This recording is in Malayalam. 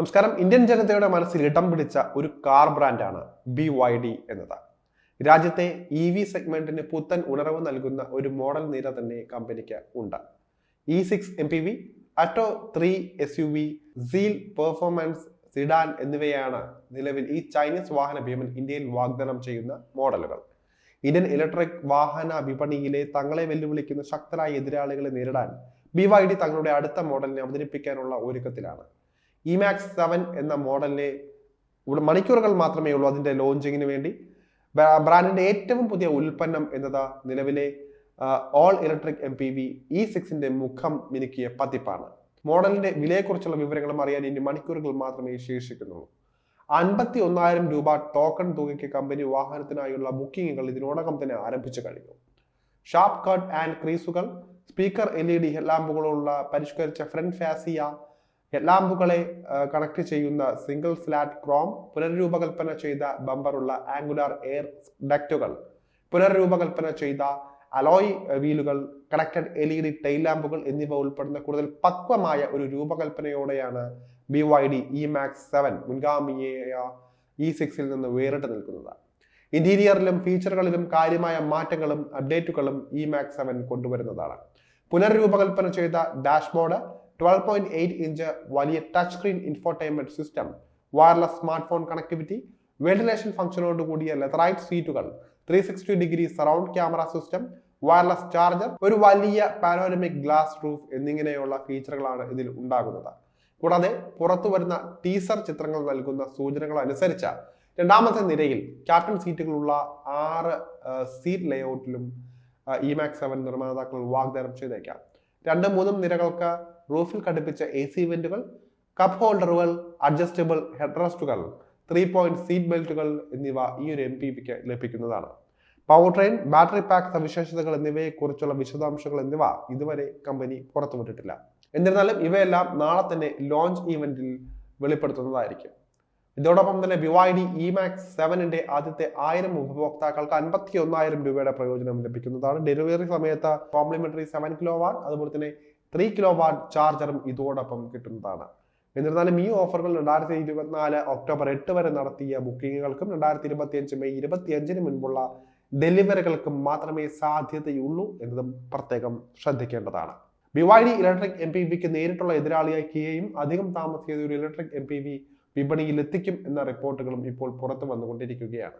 നമസ്കാരം. ഇന്ത്യൻ ജനതയുടെ മനസ്സിൽ ഇടം പിടിച്ച ഒരു കാർ ബ്രാൻഡാണ് ബി വൈ ഡി എന്നത് രാജ്യത്തെ ഇ വി സെഗ്മെന്റിന് പുത്തൻ ഉണർവ് നൽകുന്ന ഒരു മോഡൽ നിര തന്നെ കമ്പനിക്ക് ഉണ്ട്. E six M P V Atto three S U V Seal performance sedan എന്നിവയാണ് നിലവിൽ ഈ ചൈനീസ് വാഹന ഭീമൻ ഇന്ത്യയിൽ വാഗ്ദാനം ചെയ്യുന്ന മോഡലുകൾ. ഇന്ത്യൻ ഇലക്ട്രിക് വാഹന വിപണിയിലെ തങ്ങളെ വെല്ലുവിളിക്കുന്ന ശക്തരായ എതിരാളികളെ നേരിടാൻ ബി വൈ ഡി തങ്ങളുടെ അടുത്ത മോഡലിനെ അവതരിപ്പിക്കാനുള്ള ഒരുക്കത്തിലാണ്. ഇമാക്സ് സെവൻ എന്ന മോഡലിനെ ഇവിടെ മണിക്കൂറുകൾ മാത്രമേ ഉള്ളൂ അതിന്റെ ലോഞ്ചിങ്ങിന് വേണ്ടി. ബ്രാൻഡിന്റെ ഏറ്റവും പുതിയ ഉൽപ്പന്നം എന്നത് നിലവിലെ all electric M P V E സിക്സിന്റെ മുഖം മിനുക്കിയ പതിപ്പാണ്. മോഡലിന്റെ വിലയെക്കുറിച്ചുള്ള വിവരങ്ങളും അറിയാൻ ഇനി മണിക്കൂറുകൾ മാത്രമേ ശേഷിക്കുന്നുള്ളൂ. അൻപത്തി ഒന്നായിരം രൂപ ടോക്കൺ തുകയ്ക്ക് കമ്പനി വാഹനത്തിനായുള്ള ബുക്കിങ്ങുകൾ ഇതിനോടകം തന്നെ ആരംഭിച്ചു കഴിഞ്ഞു. ഷാർപ്പ് കട്ട് ആൻഡ് ക്രീസുകൾ സ്പീക്കർ എൽ ഇ ഡി ലാമ്പുകളുള്ള പരിഷ്കരിച്ച ഫ്രണ്ട് ഫാസിയ ഹെഡ്ലാമ്പുകളെ കണക്ട് ചെയ്യുന്ന സിംഗിൾ ഫ്ലാറ്റ് ക്രോം പുനർരൂപകൽപ്പന ചെയ്ത ബമ്പറുള്ള ആംഗുലാർ എയർ ഡക്റ്റുകൾ പുനർരൂപകൽപ്പന ചെയ്ത alloy വീലുകൾ connected L E D tail ലാമ്പുകൾ എന്നിവ ഉൾപ്പെടുന്ന കൂടുതൽ പക്വമായ ഒരു രൂപകൽപ്പനയോടെയാണ് B Y D E max seven മുൻഗാമിയായ E സിക്സിൽ നിന്ന് വേറിട്ട് നിൽക്കുന്നത്. ഇന്റീരിയറിലും ഫീച്ചറുകളിലും കാര്യമായ മാറ്റങ്ങളും അപ്ഡേറ്റുകളും ഇ മാക്സ് സെവൻ കൊണ്ടുവരുന്നതാണ്. പുനർരൂപകൽപ്പന ചെയ്ത dashboard twelve point eight inch വലിയ touch screen infotainment system wireless smart phone connectivity ventilation ഫംഗ്ഷനോട് കൂടിയ ലെതറൈറ്റ് സീറ്റുകൾ three sixty degree surround camera system wireless charger ഒരു വലിയ പാനോരമിക് ഗ്ലാസ് റൂഫ് എന്നിങ്ങനെയുള്ള ഫീച്ചറുകളാണ് ഇതിൽ ഉണ്ടാകുന്നത്. കൂടാതെ പുറത്തു വരുന്ന ടീസർ ചിത്രങ്ങൾ നൽകുന്ന സൂചനകൾ അനുസരിച്ച് രണ്ടാമത്തെ നിരയിൽ ക്യാപ്റ്റൻ സീറ്റുകളുള്ള ആറ് സീറ്റ് ലേഔട്ടിലും ഇ മാക്സ് സെവൻ നിർമ്മാതാക്കൾ വാഗ്ദാനം ചെയ്തേക്കാം. രണ്ടും മൂന്നും നിരകൾക്ക് റൂഫിൽ ഘടിപ്പിച്ച എ സി വെന്റുകൾ കപ്പ് ഹോൾഡറുകൾ അഡ്ജസ്റ്റബിൾ ഹെഡ്റസ്റ്റുകൾ ത്രീ പോയിന്റ് സീറ്റ് ബെൽറ്റുകൾ എന്നിവ ഈ ഒരു എം പി പിക്ക് ലഭിക്കുന്നതാണ്. പവർ ട്രെയിൻ ബാറ്ററി പാക്ക് സവിശേഷതകൾ എന്നിവയെക്കുറിച്ചുള്ള വിശദാംശങ്ങൾ എന്നിവ ഇതുവരെ കമ്പനി പുറത്തുവിട്ടിട്ടില്ല. എന്നിരുന്നാലും ഇവയെല്ലാം നാളെ തന്നെ ലോഞ്ച് ഈവന്റിൽ വെളിപ്പെടുത്തുന്നതായിരിക്കും. ഇതോടൊപ്പം തന്നെ ബിവൈഡി ഇ മാക്സ് സെവനിന്റെ ആദ്യത്തെ ആയിരം ഉപഭോക്താക്കൾക്ക് അൻപത്തി ഒന്നായിരം രൂപയുടെ പ്രയോജനം ലഭിക്കുന്നതാണ്. ഡെലിവറി സമയത്ത് കോംപ്ലിമെന്ററി സെവൻ കിലോ വാട്ട് അതുപോലെ തന്നെ ത്രീ കിലോ വാട്ട് ചാർജറും ഇതോടൊപ്പം കിട്ടുന്നതാണ്. എന്നിരുന്നാലും ഈ ഓഫറുകൾ രണ്ടായിരത്തി ഇരുപത്തിനാല് ഒക്ടോബർ എട്ട് വരെ നടത്തിയ ബുക്കിങ്ങുകൾക്കും രണ്ടായിരത്തി ഇരുപത്തി അഞ്ച് മെയ് ഇരുപത്തി അഞ്ചിന് മുൻപുള്ള ഡെലിവറികൾക്കും മാത്രമേ സാധ്യതയുള്ളൂ എന്നതും പ്രത്യേകം ശ്രദ്ധിക്കേണ്ടതാണ്. ബിവൈഡി ഇലക്ട്രിക് എം പി വിക്ക് നേരിട്ടുള്ള എതിരാളിയായി കിയയും അധികം താമസിയാതെ ഒരു ഇലക്ട്രിക് എം പി വി വിപണിയിൽ എത്തിക്കും എന്ന റിപ്പോർട്ടുകളും ഇപ്പോൾ പുറത്തു വന്നുകൊണ്ടിരിക്കുകയാണ്.